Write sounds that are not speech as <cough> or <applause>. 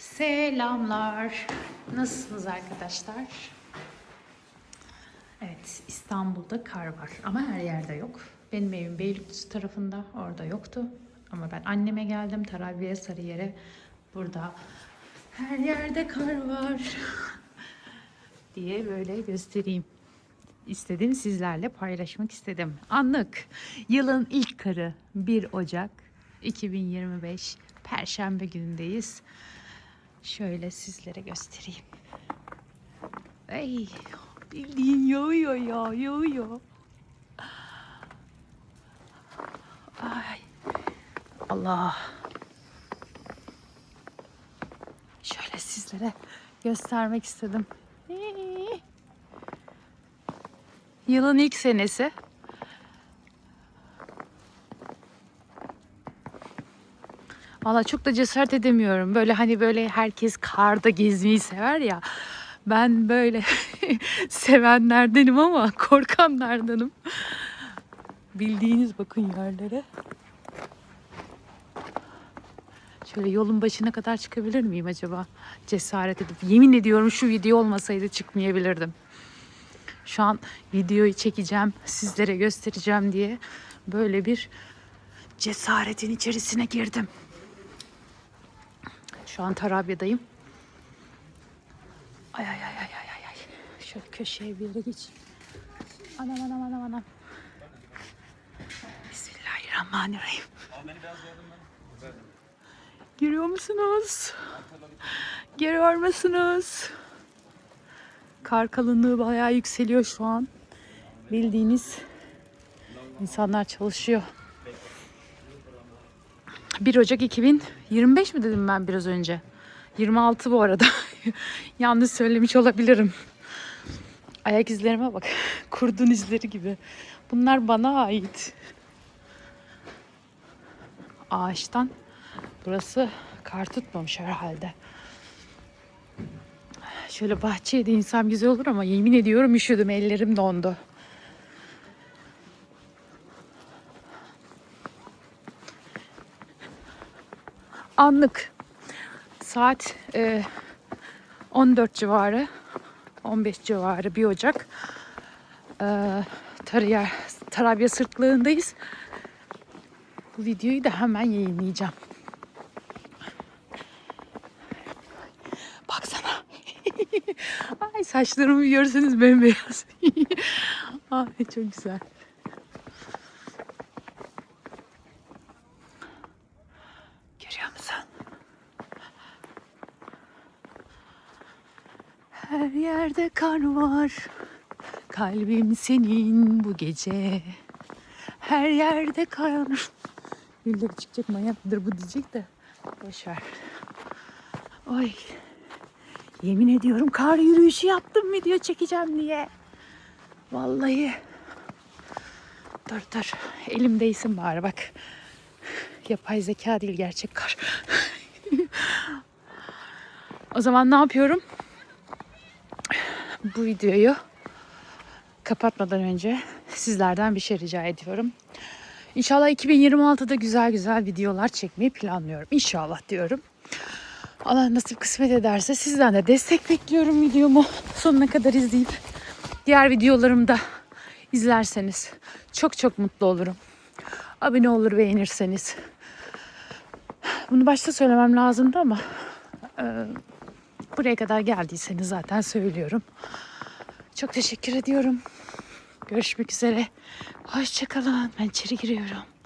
Selamlar. Nasılsınız arkadaşlar? Evet, İstanbul'da kar var ama her yerde yok. Benim evim Beylikdüzü tarafında, orada yoktu. Ama ben anneme geldim, Tarabya Sarıyer'e. Burada her yerde kar var <laughs> diye böyle göstereyim. İstedim sizlerle paylaşmak istedim. Anlık yılın ilk karı 1 Ocak 2025 Perşembe günündeyiz. Şöyle sizlere göstereyim. Ey, bildiğin yağıyor ya, yağıyor. Ay, Allah. Şöyle sizlere göstermek istedim. Yılın ilk senesi. Valla çok da cesaret edemiyorum. Böyle hani böyle herkes karda gezmeyi sever ya. Ben böyle <laughs> sevenlerdenim ama korkanlardanım. Bildiğiniz bakın yerlere. Şöyle yolun başına kadar çıkabilir miyim acaba? Cesaret edip. Yemin ediyorum şu video olmasaydı çıkmayabilirdim. Şu an videoyu çekeceğim, sizlere göstereceğim diye böyle bir cesaretin içerisine girdim. Şu an Tarabya'dayım. Ay ay ay ay ay ay. Şöyle köşeye bir yere geç. Anam anam anam anam. Bismillahirrahmanirrahim. Görüyor musunuz? Görüyor musunuz? Kar kalınlığı bayağı yükseliyor şu an. Bildiğiniz insanlar çalışıyor. 1 Ocak 2025 mi dedim ben biraz önce? 26 bu arada. <laughs> Yanlış söylemiş olabilirim. Ayak izlerime bak. <laughs> Kurdun izleri gibi. Bunlar bana ait. Ağaçtan burası kar tutmamış herhalde. Şöyle bahçeye de insan güzel olur ama yemin ediyorum üşüdüm. Ellerim dondu. Anlık saat e, 14 civarı 15 civarı 1 Ocak e, Tarıya, Tarabya sırtlığındayız. Bu videoyu da hemen yayınlayacağım. Baksana. <laughs> Ay saçlarımı görseniz bembeyaz. <laughs> Ay çok güzel. Görüyor musun? Her yerde kar var. Kalbim senin bu gece. Her yerde kar. Birileri çıkacak manyaktır bu diyecek de. Boşver. Oy. Yemin ediyorum kar yürüyüşü yaptım video çekeceğim diye. Vallahi. Dur dur. Elimdeysin bari bak. Yapay zeka değil gerçek kar. <laughs> o zaman ne yapıyorum? Bu videoyu kapatmadan önce sizlerden bir şey rica ediyorum. İnşallah 2026'da güzel güzel videolar çekmeyi planlıyorum. İnşallah diyorum. Allah nasip kısmet ederse sizden de destek bekliyorum videomu sonuna kadar izleyip diğer videolarımı da izlerseniz çok çok mutlu olurum. Abone olur beğenirseniz. Bunu başta söylemem lazımdı ama e, buraya kadar geldiyseniz zaten söylüyorum. Çok teşekkür ediyorum. Görüşmek üzere. Hoşçakalın. Ben içeri giriyorum.